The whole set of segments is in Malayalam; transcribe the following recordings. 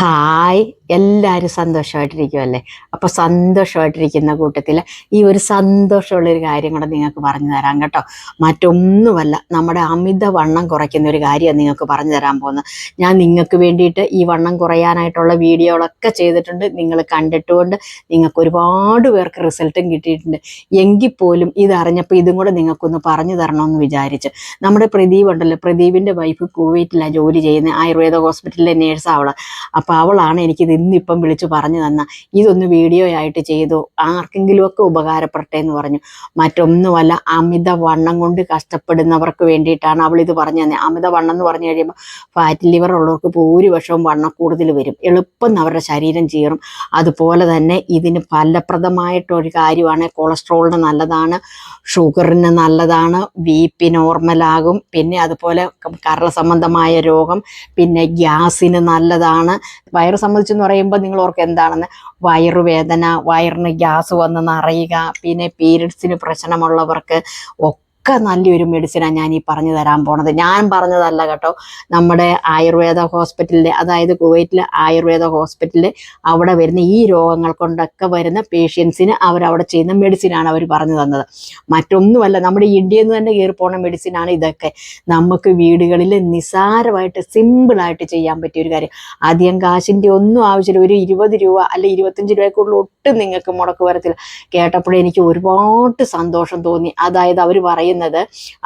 ഹായ്. എല്ലാവരും സന്തോഷമായിട്ടിരിക്കുമല്ലേ അപ്പോൾ സന്തോഷമായിട്ടിരിക്കുന്ന കൂട്ടത്തിൽ ഈ ഒരു സന്തോഷമുള്ളൊരു കാര്യം കൂടെ നിങ്ങൾക്ക് പറഞ്ഞു തരാം കേട്ടോ. മറ്റൊന്നുമല്ല നമ്മുടെ അമിത വണ്ണം കുറയ്ക്കുന്ന ഒരു കാര്യമാണ് നിങ്ങൾക്ക് പറഞ്ഞു തരാൻ പോകുന്നത്. ഞാൻ നിങ്ങൾക്ക് വേണ്ടിയിട്ട് ഈ വണ്ണം കുറയാനായിട്ടുള്ള വീഡിയോകളൊക്കെ ചെയ്തിട്ടുണ്ട്. നിങ്ങൾ കണ്ടിട്ടുകൊണ്ട് നിങ്ങൾക്ക് ഒരുപാട് പേർക്ക് റിസൾട്ടും കിട്ടിയിട്ടുണ്ട്. എങ്കിൽ പോലും ഇതറിഞ്ഞപ്പോൾ ഇതും കൂടെ നിങ്ങൾക്കൊന്ന് പറഞ്ഞു തരണമെന്ന് വിചാരിച്ച്. നമ്മുടെ പ്രദീപ് ഉണ്ടല്ലോ. പ്രദീപിന്റെ വൈഫ് കുവൈറ്റിലാണ് ജോലി ചെയ്യുന്നത്. ആയുർവേദ ഹോസ്പിറ്റലിലെ നേഴ്സാണ് അവൾ അപ്പോൾ അവളാണ് എനിക്കിത് ഇന്നിപ്പം വിളിച്ച് പറഞ്ഞു തന്ന. ഇതൊന്ന് വീഡിയോ ആയിട്ട് ചെയ്തു. ആർക്കെങ്കിലുമൊക്കെ ഉപകാരപ്പെടട്ടെ എന്ന് പറഞ്ഞു. മറ്റൊന്നുമല്ല അമിത വണ്ണം കൊണ്ട് കഷ്ടപ്പെടുന്നവർക്ക് വേണ്ടിയിട്ടാണ് അവൾ ഇത് പറഞ്ഞു തന്നെ അമിത വണ്ണം എന്ന് പറഞ്ഞു കഴിയുമ്പോൾ ഫാറ്റ് ലിവർ ഉള്ളവർക്ക് ഭൂരിപക്ഷവും വണ്ണം കൂടുതൽ വരും. എളുപ്പം അവരുടെ ശരീരം ചീറും. അതുപോലെ തന്നെ ഇതിന് ഫലപ്രദമായിട്ടൊരു കാര്യമാണ് കൊളസ്ട്രോളിന് നല്ലതാണ് ഷുഗറിന് നല്ലതാണ് ബി പി നോർമലാകും പിന്നെ അതുപോലെ കരൾ സംബന്ധമായ രോഗം പിന്നെ ഗ്യാസിന് നല്ലതാണ് വയറ് സംബന്ധിച്ചെന്ന് പറയുമ്പോൾ നിങ്ങൾ ഓർക്ക് എന്താണെന്ന്? വയറുവേദന വയറിന് ഗ്യാസ് വന്ന് നിറയുക പിന്നെ പീരിയഡ്സിന് പ്രശ്നമുള്ളവർക്ക് ഒക്കെ നല്ലൊരു മെഡിസിനാണ് ഞാൻ ഈ പറഞ്ഞു തരാൻ പോണത്. ഞാൻ പറഞ്ഞതല്ല കേട്ടോ നമ്മുടെ ആയുർവേദ ഹോസ്പിറ്റലിലെ അതായത് കുവൈറ്റിലെ ആയുർവേദ ഹോസ്പിറ്റലിൽ അവിടെ വരുന്ന ഈ രോഗങ്ങൾ കൊണ്ടൊക്കെ വരുന്ന പേഷ്യൻസിന് അവരവിടെ ചെയ്യുന്ന മെഡിസിനാണ് അവർ പറഞ്ഞു തന്നത്. മറ്റൊന്നുമല്ല നമ്മുടെ ഇന്ത്യയിൽ നിന്ന് തന്നെ കയറി പോണ മെഡിസിനാണ് ഇതൊക്കെ. നമുക്ക് വീടുകളിൽ നിസ്സാരമായിട്ട് സിമ്പിളായിട്ട് ചെയ്യാൻ പറ്റിയ ഒരു കാര്യം. അധികം കാശിന്റെ ഒന്നും ആവശ്യമില്ല. ഒരു ഇരുപത് രൂപ അല്ലെ ഇരുപത്തഞ്ച് രൂപയ്ക്കുള്ളിൽ ഒട്ടും നിങ്ങൾക്ക് മുടക്ക് വരത്തില്ല. കേട്ടപ്പോഴേ എനിക്ക് ഒരുപാട് സന്തോഷം തോന്നി. അതായത് അവർ പറയുന്നത്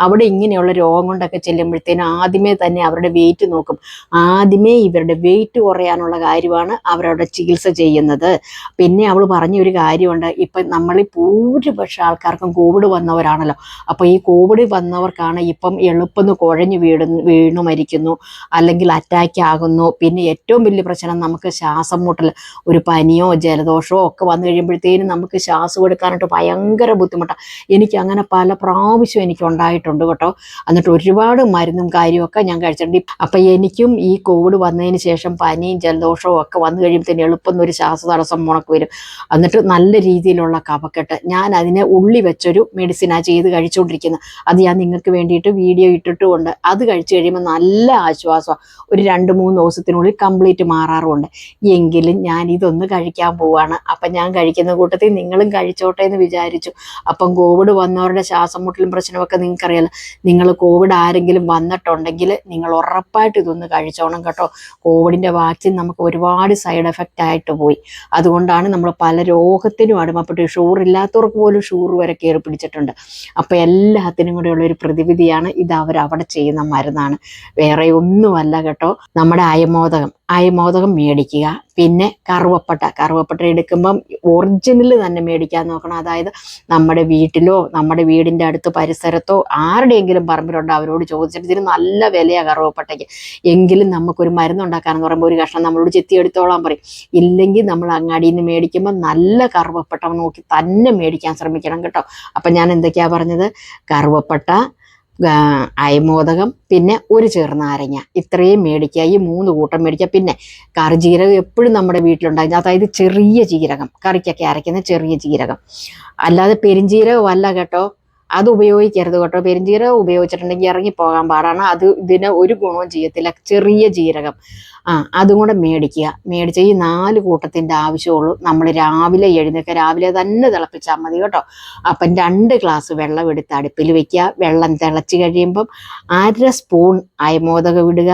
അവിടെ ഇങ്ങനെയുള്ള രോഗം കൊണ്ടൊക്കെ ചെല്ലുമ്പോഴത്തേനും ആദ്യമേ തന്നെ അവരുടെ വെയിറ്റ് നോക്കും. ആദ്യമേ ഇവരുടെ വെയിറ്റ് കുറയാനുള്ള കാര്യമാണ് അവരവിടെ ചികിത്സ ചെയ്യുന്നത്. പിന്നെ അവൾ പറഞ്ഞ ഒരു കാര്യമുണ്ട്. ഇപ്പം നമ്മളിൽ ഭൂരിപക്ഷ ആൾക്കാർക്കും കോവിഡ് വന്നവരാണല്ലോ. അപ്പോൾ ഈ കോവിഡ് വന്നവർക്കാണ് ഇപ്പം എളുപ്പം കുഴഞ്ഞു വീട് വീണു മരിക്കുന്നു അല്ലെങ്കിൽ അറ്റാക്ക് ആകുന്നു. പിന്നെ ഏറ്റവും വലിയ പ്രശ്നം നമുക്ക് ശ്വാസം മുട്ടൽ ഒരു പനിയോ ജലദോഷമോ ഒക്കെ വന്നു കഴിയുമ്പോഴത്തേനും നമുക്ക് ശ്വാസം എടുക്കാനായിട്ട് ഭയങ്കര ബുദ്ധിമുട്ടാണ് എനിക്ക് അങ്ങനെ പല പ്രാവശ്യം എനിക്ക് ഉണ്ടായിട്ടുണ്ട് കേട്ടോ. എന്നിട്ട് ഒരുപാട് മരുന്നും കാര്യമൊക്കെ ഞാൻ കഴിച്ചിട്ടുണ്ട്. അപ്പം എനിക്കും ഈ കോവിഡ് വന്നതിന് ശേഷം പനിയും ജലദോഷവും ഒക്കെ വന്നു തന്നെ എളുപ്പം ഒരു ശ്വാസതടസ്സം മുണക്ക് വരും. എന്നിട്ട് നല്ല രീതിയിലുള്ള കഫക്കെട്ട്. ഞാൻ അതിനെ ഉള്ളി വെച്ചൊരു മെഡിസിനാണ് ചെയ്ത് കഴിച്ചുകൊണ്ടിരിക്കുന്നത് അത് ഞാൻ നിങ്ങൾക്ക് വേണ്ടിയിട്ട് വീഡിയോ ഇട്ടിട്ടുമുണ്ട്. അത് കഴിച്ചു കഴിയുമ്പോൾ നല്ല ആശ്വാസമാണ് ഒരു രണ്ട് മൂന്ന് ദിവസത്തിനുള്ളിൽ കംപ്ലീറ്റ് മാറാറുമുണ്ട്. എങ്കിലും ഞാൻ ഇതൊന്ന് കഴിക്കാൻ പോവാണ്. അപ്പം ഞാൻ കഴിക്കുന്ന കൂട്ടത്തിൽ നിങ്ങളും കഴിച്ചോട്ടെ എന്ന് വിചാരിച്ചു. അപ്പം കോവിഡ് വന്നവരുടെ ശ്വാസം മുട്ടലും പ്രശ്നമൊക്കെ നിങ്ങൾക്കറിയാലോ. നിങ്ങൾ കോവിഡ് ആരെങ്കിലും വന്നിട്ടുണ്ടെങ്കിൽ നിങ്ങൾ ഉറപ്പായിട്ട് ഇതൊന്ന് കഴിച്ചോണം കേട്ടോ. കോവിഡിന്റെ വാക്സിൻ നമുക്ക് ഒരുപാട് സൈഡ് എഫക്റ്റ് ആയിട്ട് പോയി. അതുകൊണ്ടാണ് നമ്മൾ പല രോഗത്തിനും അടിമപ്പെട്ട് ഷുഗർ ഇല്ലാത്തവർക്ക് പോലും ഷുഗർ വരെ കയറി പിടിച്ചിട്ടുണ്ട്. അപ്പോൾ എല്ലാത്തിനും കൂടെയുള്ള ഒരു പ്രതിവിധിയാണ് ഇത് അവർ അവിടെ ചെയ്യുന്ന മരുന്നാണ്. വേറെ ഒന്നുമല്ല കേട്ടോ. നമ്മുടെ അയമോദകം. അയമോദകം മേടിക്കുക. പിന്നെ കറുവപ്പട്ട. കറുവപ്പട്ട എടുക്കുമ്പം ഒറിജിനൽ തന്നെ മേടിക്കാൻ നോക്കണം. അതായത് നമ്മുടെ വീട്ടിലോ നമ്മുടെ വീടിന്റെ അടുത്ത് പരിസരത്തോ ആരുടെയെങ്കിലും പറമ്പിലുണ്ടോ അവരോട് ചോദിച്ചിട്ട് ഇതിന് നല്ല വിലയാണ് കറുവപ്പട്ടയ്ക്ക്. എങ്കിലും നമുക്കൊരു മരുന്നുണ്ടാക്കാനെന്ന് പറയുമ്പോൾ ഒരു കഷ്ണം നമ്മളോട് ചെത്തി എടുത്തോളാൻ പറയും. ഇല്ലെങ്കിൽ നമ്മൾ അങ്ങാടിയിൽ നിന്ന് മേടിക്കുമ്പോൾ നല്ല കറുവപ്പട്ട നോക്കി തന്നെ മേടിക്കാൻ ശ്രമിക്കണം കേട്ടോ. അപ്പം ഞാൻ എന്തൊക്കെയാണ് പറഞ്ഞത്? കറുവപ്പട്ട അയമോദകം പിന്നെ ഒരു ചെറുനാരങ്ങ ഇത്രയും മേടിക്കുക. ഈ മൂന്ന് കൂട്ടം മേടിക്കുക. പിന്നെ കറി ജീരകം എപ്പോഴും നമ്മുടെ വീട്ടിലുണ്ടായി അതായത് ചെറിയ ജീരകം. കറിക്കൊക്കെ അരയ്ക്കുന്ന ചെറിയ ജീരകം. അല്ലാതെ പെരിഞ്ജീരകം അല്ല കേട്ടോ. അത് ഉപയോഗിക്കരുത് കേട്ടോ. പെരുംജീരകം ഉപയോഗിച്ചിട്ടുണ്ടെങ്കിൽ ഇറങ്ങിപ്പോകാൻ പാടാണ്. അത് ഇതിന് ഒരു ഗുണവും ചെയ്യത്തില്ല. ചെറിയ ജീരകം. ആ അതും കൂടെ മേടിക്കുക. മേടിച്ച ഈ നാല് കൂട്ടത്തിന്റെ ആവശ്യമുള്ളൂ. നമ്മൾ രാവിലെ എഴുന്നേൽക്കുക. രാവിലെ തന്നെ തിളപ്പിച്ചാൽ മതി കേട്ടോ. അപ്പം രണ്ട് ഗ്ലാസ് വെള്ളം എടുത്ത് അടുപ്പിൽ വെക്കുക. വെള്ളം തിളച്ച് കഴിയുമ്പം അര സ്പൂൺ അയമോദകം ഇടുക.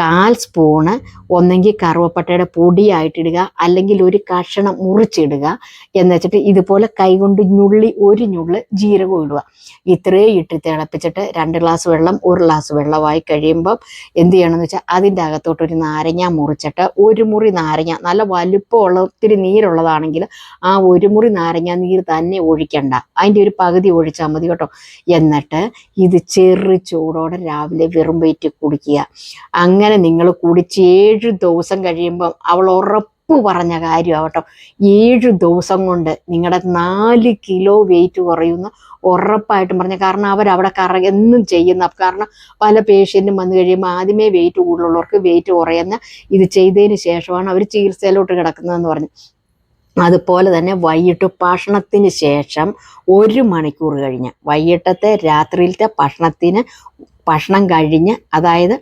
കാൽ സ്പൂണ് ഒന്നെങ്കിൽ കറുവപ്പട്ടയുടെ പൊടിയായിട്ടിടുക അല്ലെങ്കിൽ ഒരു കഷണം മുറിച്ചിടുക എന്ന് വെച്ചിട്ട് ഇതുപോലെ കൈകൊണ്ട് ഞുള്ളി ഒരു ഞുള്ള് ജീരകം ഇടുക. ഇത്രയും ഇട്ട് തിളപ്പിച്ചിട്ട് രണ്ട് ഗ്ലാസ് വെള്ളം ഒരു ഗ്ലാസ് വെള്ളമായി കഴിയുമ്പം എന്ത് ചെയ്യണമെന്ന് വെച്ചാൽ അതിന്റെ അകത്തോട്ട് ഒരു നാരങ്ങ മുറിച്ചിട്ട് ഒരു മുറി നാരങ്ങ നല്ല വലുപ്പമുള്ള ഒത്തിരി നീരുള്ളതാണെങ്കിൽ ആ ഒരു മുറി നാരങ്ങ നീര് തന്നെ ഒഴിക്കണ്ട. അതിന്റെ ഒരു പകുതി ഒഴിച്ചാൽ മതി കേട്ടോ. എന്നിട്ട് ഇത് ചെറു ചൂടോടെ രാവിലെ വെറും കുടിക്കുക. അങ്ങനെ നിങ്ങൾ കുടിച്ച് ഏഴ് ദിവസം കഴിയുമ്പം അവൾ ഉറപ്പ് പറഞ്ഞ കാര്യമാവട്ടോ. ഏഴ് ദിവസം കൊണ്ട് നിങ്ങളുടെ നാല് കിലോ വെയിറ്റ് കുറയുന്ന ഉറപ്പായിട്ടും പറഞ്ഞു കാരണം അവരവിടെ കറ എന്നും ചെയ്യുന്ന കാരണം പല പേഷ്യന്റും വന്നു കഴിയുമ്പോൾ ആദ്യമേ വെയിറ്റ് കൂടുതലുള്ളവർക്ക് വെയിറ്റ് കുറയുന്ന ഇത് ചെയ്തതിന് ശേഷമാണ് അവർ ചികിത്സയിലോട്ട് കിടക്കുന്നതെന്ന് പറഞ്ഞു. അതുപോലെ തന്നെ വൈകിട്ട് ഭക്ഷണത്തിന് ശേഷം ഒരു മണിക്കൂർ കഴിഞ്ഞ് വൈകിട്ടത്തെ രാത്രിയിലത്തെ ഭക്ഷണത്തിന് ഭക്ഷണം കഴിഞ്ഞ് അതായത്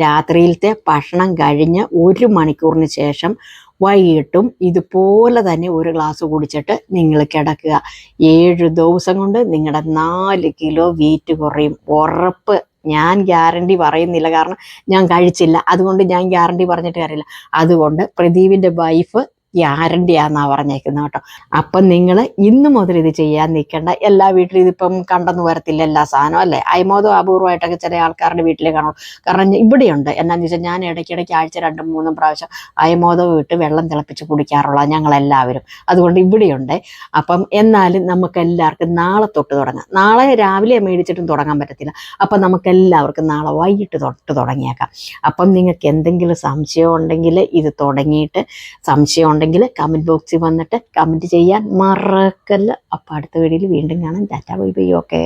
രാത്രിയിലത്തെ ഭക്ഷണം കഴിഞ്ഞ് ഒരു മണിക്കൂറിന് ശേഷം വൈകിട്ടും ഇതുപോലെ തന്നെ ഒരു ഗ്ലാസ് കുടിച്ചിട്ട് നിങ്ങൾ കിടക്കുക. ഏഴ് ദിവസം കൊണ്ട് നിങ്ങളുടെ നാല് കിലോ വെയിറ്റ് കുറയും. ഉറപ്പ്. ഞാൻ ഗ്യാരണ്ടി പറയുന്നില്ല. കാരണം ഞാൻ കഴിച്ചില്ല. അതുകൊണ്ട് ഞാൻ ഗ്യാരണ്ടി പറഞ്ഞിട്ട് കാര്യമില്ല. അതുകൊണ്ട് പ്രദീപിന്റെ വൈഫ് ഗ്യാരണ്ടിയാന്നാ പറഞ്ഞേക്കുന്നത് കേട്ടോ. അപ്പം നിങ്ങൾ ഇന്ന് മുതൽ ഇത് ചെയ്യാൻ നിൽക്കേണ്ട എല്ലാ വീട്ടിലും ഇതിപ്പം കണ്ടെന്ന് വരത്തില്ല എല്ലാ സാധനവും അല്ലേ? അയമോദം അപൂർവമായിട്ടൊക്കെ ചില ആൾക്കാരുടെ വീട്ടിലേ കാണുള്ളൂ കാരണം ഇവിടെയുണ്ട്. എന്നാന്ന് വെച്ചാൽ ഞാൻ ഇടയ്ക്കിടയ്ക്ക് ആഴ്ച രണ്ടും മൂന്നും പ്രാവശ്യം അയമോദം ഇട്ട് വെള്ളം തിളപ്പിച്ച് കുടിക്കാറുള്ള ഞങ്ങളെല്ലാവരും. അതുകൊണ്ട് ഇവിടെയുണ്ട്. അപ്പം എന്നാലും നമുക്ക് എല്ലാവർക്കും നാളെ തൊട്ട് തുടങ്ങാം. നാളെ രാവിലെ മേടിച്ചിട്ടും തുടങ്ങാൻ പറ്റത്തില്ല. അപ്പം നമുക്ക് എല്ലാവർക്കും നാളെ വൈകിട്ട് തൊട്ട് തുടങ്ങിയേക്കാം. അപ്പം നിങ്ങൾക്ക് എന്തെങ്കിലും സംശയം ഉണ്ടെങ്കിൽ ഇത് തുടങ്ങിയിട്ട് സംശയം ഉണ്ടെങ്കിൽ കമന്റ് ബോക്സിൽ വന്നിട്ട് കമന്റ് ചെയ്യാൻ മറക്കല്ല. അപ്പം അടുത്ത വീഡിയോയിൽ വീണ്ടും കാണാം. Tata bye bye okay